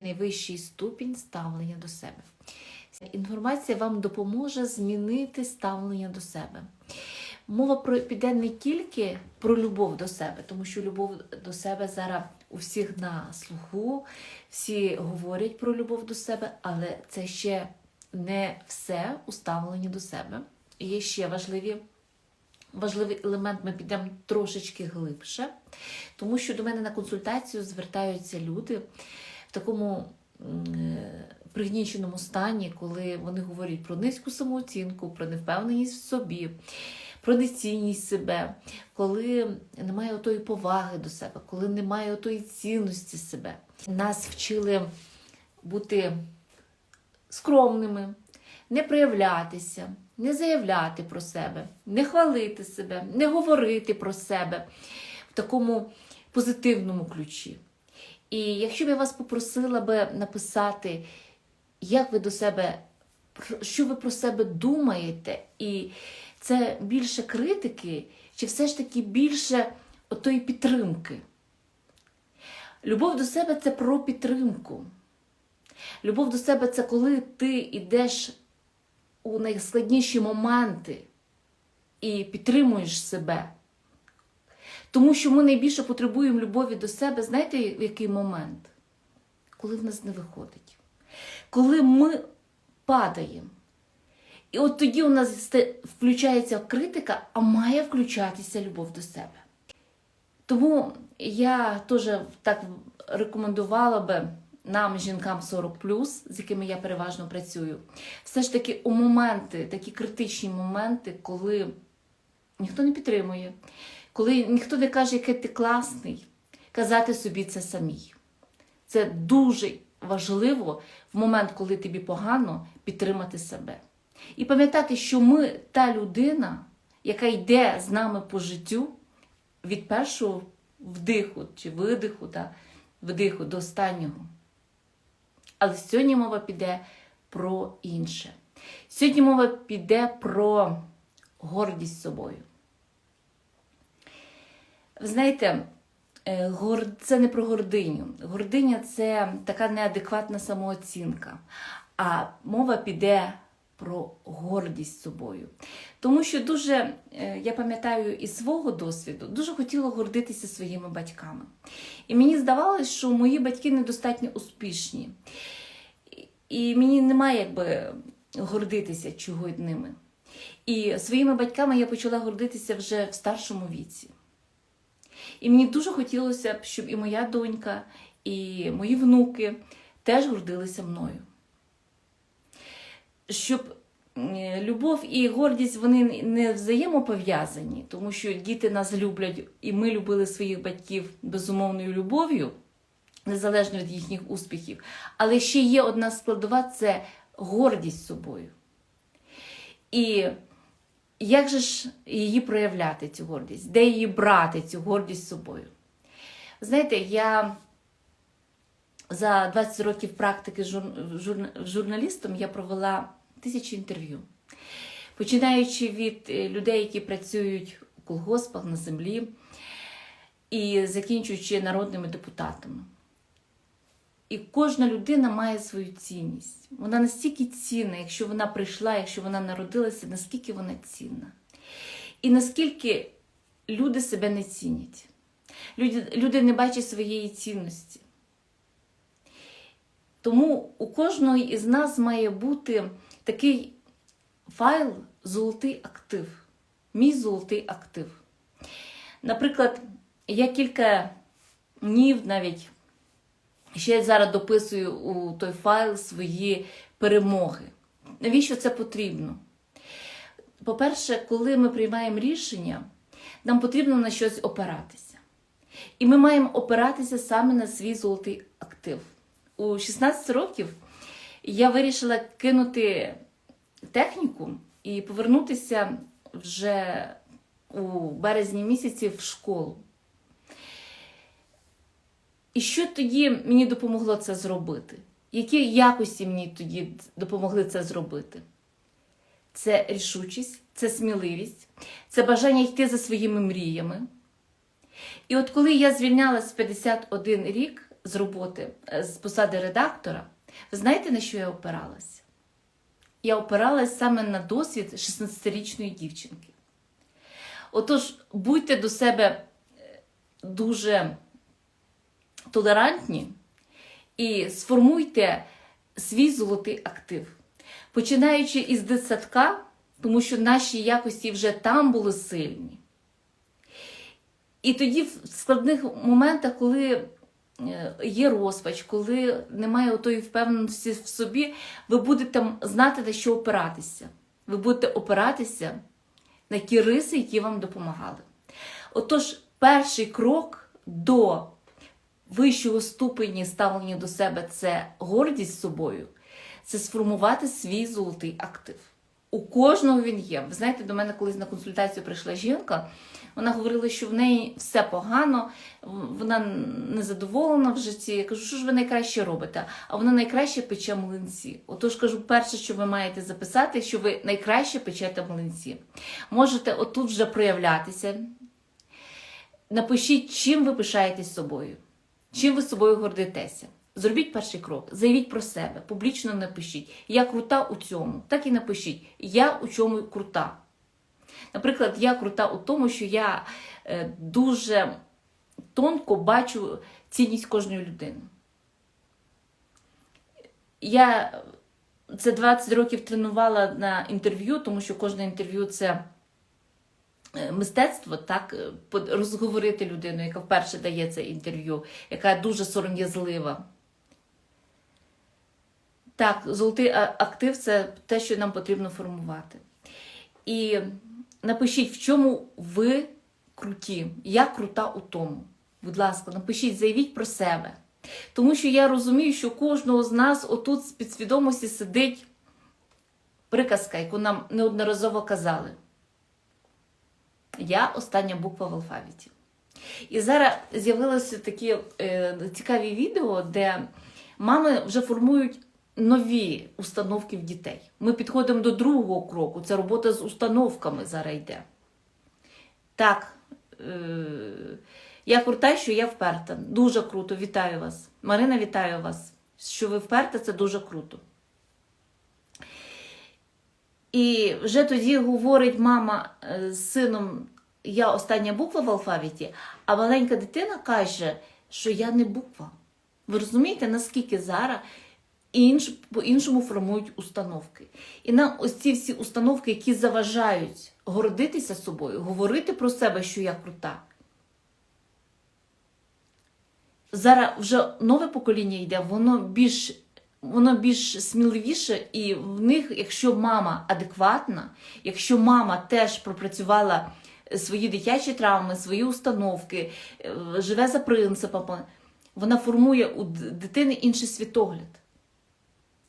найвищий ступінь ставлення до себе. Інформація вам допоможе змінити ставлення до себе. Мова про піде не тільки про любов до себе, тому що любов до себе зараз у всіх на слуху, всі говорять про любов до себе, але це ще не все у ставленні до себе. Є ще важливі, важливий елемент, ми підемо трошечки глибше, тому що до мене на консультацію звертаються люди в такому е, пригніченому стані, коли вони говорять про низьку самооцінку, про невпевненість в собі, про нецінність себе, коли немає отої поваги до себе, коли немає отої цінності себе. Нас вчили бути скромними, не проявлятися, не заявляти про себе, не хвалити себе, не говорити про себе в такому позитивному ключі. І якщо б я вас попросила би написати, як ви до себе, що ви про себе думаєте, і це більше критики, чи все ж таки більше отої підтримки? Любов до себе це про підтримку. Любов до себе це коли ти йдеш у найскладніші моменти і підтримуєш себе. Тому що ми найбільше потребуємо любові до себе, знаєте, який момент? Коли в нас не виходить. Коли ми падаємо. І от тоді у нас включається критика, а має включатися любов до себе. Тому я теж так рекомендувала би нам, жінкам 40 з якими я переважно працюю, все ж таки у моменти, такі критичні моменти, коли ніхто не підтримує, коли ніхто не каже, який ти класний, казати собі це самій. Це дуже важливо в момент, коли тобі погано, підтримати себе. І пам'ятати, що ми та людина, яка йде з нами по життю від першого вдиху чи видиху, та, вдиху до останнього. Але сьогодні мова піде про інше. Сьогодні мова піде про гордість собою. Ви знаєте, е, це не про гординю. Гординя це така неадекватна самооцінка. А мова піде про гордість собою. Тому що дуже, е, я пам'ятаю із свого досвіду, дуже хотіла гордитися своїми батьками. І мені здавалось, що мої батьки недостатньо успішні. І мені немає якби гордитися чого ними. І своїми батьками я почала гордитися вже в старшому віці. І мені дуже хотілося б, щоб і моя донька, і мої внуки теж гордилися мною. Щоб любов і гордість вони не взаємопов'язані, тому що діти нас люблять, і ми любили своїх батьків безумовною любов'ю, незалежно від їхніх успіхів. Але ще є одна складова це гордість собою. І як же ж її проявляти, цю гордість? Де її брати, цю гордість собою? Знаєте, я за 20 років практики жур- журна- журналістом я провела тисячі інтерв'ю. Починаючи від е, людей, які працюють у колгоспах на землі, і закінчуючи народними депутатами. І кожна людина має свою цінність. Вона настільки цінна, якщо вона прийшла, якщо вона народилася, наскільки вона цінна. І наскільки люди себе не цінять. Люди, люди не бачать своєї цінності. Тому у кожної із нас має бути такий файл золотий актив. Мій золотий актив. Наприклад, я кілька днів навіть ще зараз дописую у той файл свої перемоги. Навіщо це потрібно? По-перше, коли ми приймаємо рішення, нам потрібно на щось опиратися. І ми маємо опиратися саме на свій золотий актив. У 16 років я вирішила кинути техніку і повернутися вже у березні місяці в школу. І що тоді мені допомогло це зробити? Які якості мені тоді допомогли це зробити? Це рішучість, це сміливість, це бажання йти за своїми мріями. І от коли я звільнялась в 51 рік з роботи, е, з посади редактора, ви знаєте, на що я опиралася? Я опиралась саме на досвід 16-річної дівчинки. Отож, будьте до себе е, дуже толерантні і сформуйте свій золотий актив. Починаючи із дитсадка, тому що наші якості вже там були сильні. І тоді в складних моментах, коли е, є розпач, коли немає тої впевненості в собі, ви будете знати, на що опиратися. Ви будете опиратися на ті риси, які вам допомагали. Отож, перший крок до вищого ступені ставлення до себе це гордість собою, це сформувати свій золотий актив. У кожного він є. Ви знаєте, до мене колись на консультацію прийшла жінка. Вона говорила, що в неї все погано, вона незадоволена в житті. Я кажу, що ж ви найкраще робите? А вона найкраще пече млинці. Отож кажу, перше, що ви маєте записати, що ви найкраще печете млинці. Можете отут вже проявлятися. Напишіть, чим ви пишаєтесь собою, чим ви собою гордитеся. Зробіть перший крок, заявіть про себе, публічно напишіть. Я крута у цьому. Так і напишіть. Я у чому крута. Наприклад, я крута у тому, що я е, дуже тонко бачу цінність кожної людини. Я це 20 років тренувала на інтерв'ю, тому що кожне інтерв'ю це мистецтво, так, е, розговорити людину, яка вперше дає це інтерв'ю, яка дуже сором'язлива. Так, золотий актив це те, що нам потрібно формувати. І напишіть, в чому ви круті. Я крута у тому. Будь ласка, напишіть, заявіть про себе. Тому що я розумію, що кожного з нас отут з підсвідомості сидить приказка, яку нам неодноразово казали. Я остання буква в алфавіті. І зараз з'явилися такі е, цікаві відео, де мами вже формують нові установки в дітей. Ми підходимо до другого кроку. Це робота з установками зараз йде. Так, е, я крута, що я вперта. Дуже круто, вітаю вас. Марина, вітаю вас. Що ви вперта, це дуже круто. І вже тоді говорить мама е, з сином, я остання буква в алфавіті, а маленька дитина каже, що я не буква. Ви розумієте, наскільки зараз інш, по-іншому формують установки. І нам ось ці всі установки, які заважають гордитися собою, говорити про себе, що я крута. Зараз вже нове покоління йде, воно більш, воно більш сміливіше, і в них, якщо мама адекватна, якщо мама теж пропрацювала свої дитячі травми, свої установки, е, живе за принципами, вона формує у дитини інший світогляд.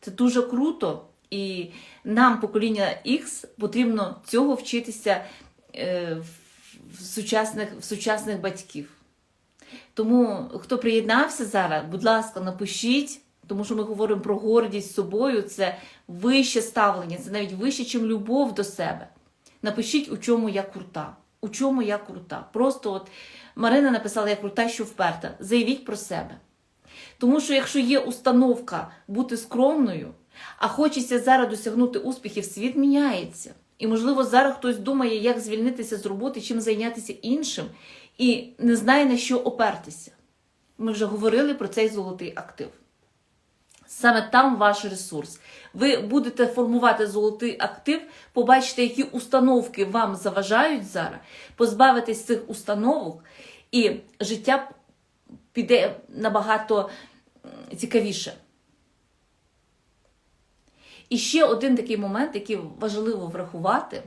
Це дуже круто, і нам, покоління X, потрібно цього вчитися е, в- сучасних, в сучасних батьків. Тому, хто приєднався зараз, будь ласка, напишіть, тому що ми говоримо про гордість собою, це вище ставлення, це навіть вище, ніж любов до себе. Напишіть, у чому я крута. У чому я крута. Просто от Марина написала, я крута, що вперта. Заявіть про себе. Тому що якщо є установка бути скромною, а хочеться зараз досягнути успіхів, світ міняється. І, можливо, зараз хтось думає, як звільнитися з роботи, чим зайнятися іншим, і не знає на що опертися. Ми вже говорили про цей золотий актив. Саме там ваш ресурс. Ви будете формувати золотий актив, побачите, які установки вам заважають зараз, позбавитесь цих установок, і життя піде набагато цікавіше. І ще один такий момент, який важливо врахувати,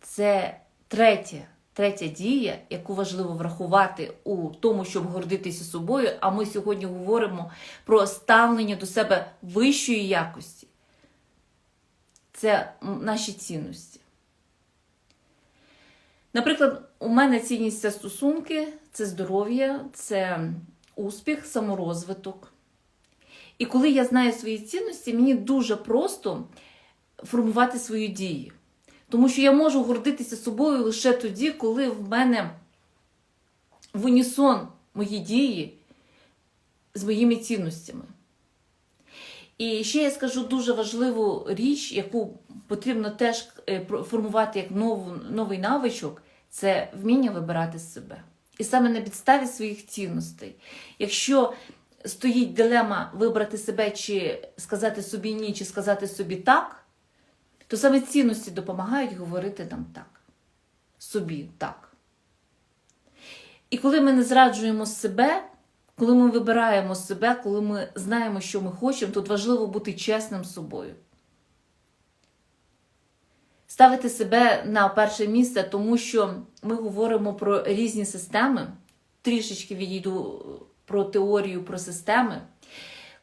це третє, третя дія, яку важливо врахувати у тому, щоб гордитися собою. А ми сьогодні говоримо про ставлення до себе вищої якості. Це наші цінності. Наприклад, у мене цінність це стосунки, це здоров'я, це успіх, саморозвиток. І коли я знаю свої цінності, мені дуже просто формувати свої дії. Тому що я можу гордитися собою лише тоді, коли в мене в унісон мої дії з моїми цінностями. І ще я скажу дуже важливу річ, яку потрібно теж е, формувати як нову, новий навичок, це вміння вибирати себе. І саме на підставі своїх цінностей. Якщо стоїть дилема вибрати себе, чи сказати собі ні, чи сказати собі так, то саме цінності допомагають говорити нам так. Собі так. І коли ми не зраджуємо себе, коли ми вибираємо себе, коли ми знаємо, що ми хочемо, тут важливо бути чесним з собою. Ставити себе на перше місце, тому що ми говоримо про різні системи. Трішечки відійду про теорію, про системи.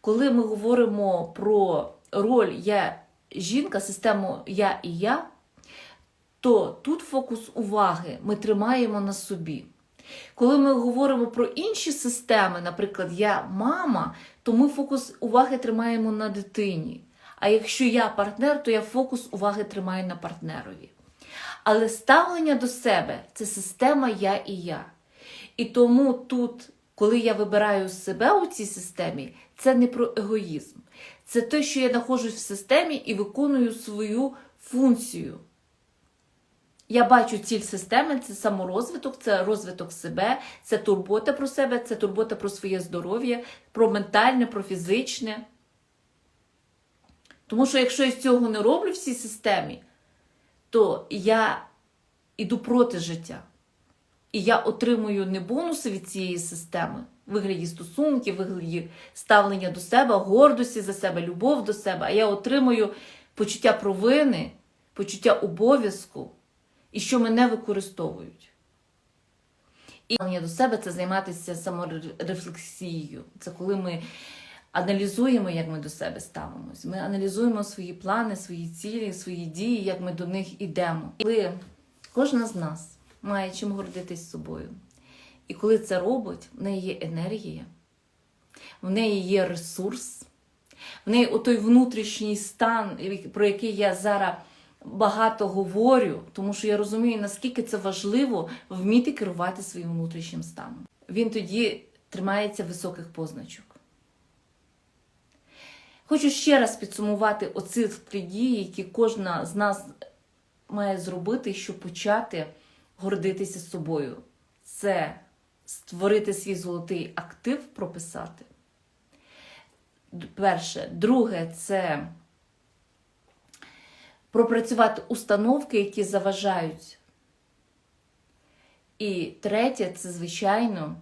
Коли ми говоримо про роль я жінка, систему я і я, то тут фокус уваги ми тримаємо на собі. Коли ми говоримо про інші системи, наприклад, я мама, то ми фокус уваги тримаємо на дитині. А якщо я партнер, то я фокус уваги тримаю на партнерові. Але ставлення до себе це система я і я. І тому тут, коли я вибираю себе у цій системі, це не про егоїзм. Це те, що я знаходжусь в системі і виконую свою функцію. Я бачу ціль системи це саморозвиток, це розвиток себе, це турбота про себе, це турбота про своє здоров'я, про ментальне, про фізичне. Тому що якщо я цього не роблю в цій системі, то я йду проти життя. І я отримую не бонуси від цієї системи, вигляді стосунків, в вигляді ставлення до себе, гордості за себе, любов до себе, а я отримую почуття провини, почуття обов'язку і що мене використовують. І ставлення до себе це займатися саморефлексією. Це коли ми аналізуємо, як ми до себе ставимось. Ми аналізуємо свої плани, свої цілі, свої дії, як ми до них ідемо. Коли кожна з нас має чим гордитись собою. І коли це робить, в неї є енергія, в неї є ресурс, в неї отой внутрішній стан, про який я зараз багато говорю, тому що я розумію, наскільки це важливо вміти керувати своїм внутрішнім станом. Він тоді тримається високих позначок. Хочу ще раз підсумувати оці три дії, які кожна з нас має зробити, щоб почати гордитися собою. Це створити свій золотий актив, прописати. Перше. Друге, це пропрацювати установки, які заважають. І третє, це, звичайно,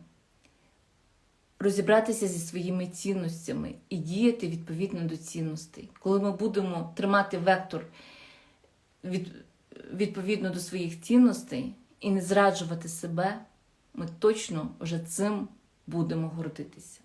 розібратися зі своїми цінностями і діяти відповідно до цінностей. Коли ми будемо тримати вектор від, відповідно до своїх цінностей і не зраджувати себе, ми точно вже цим будемо гордитися.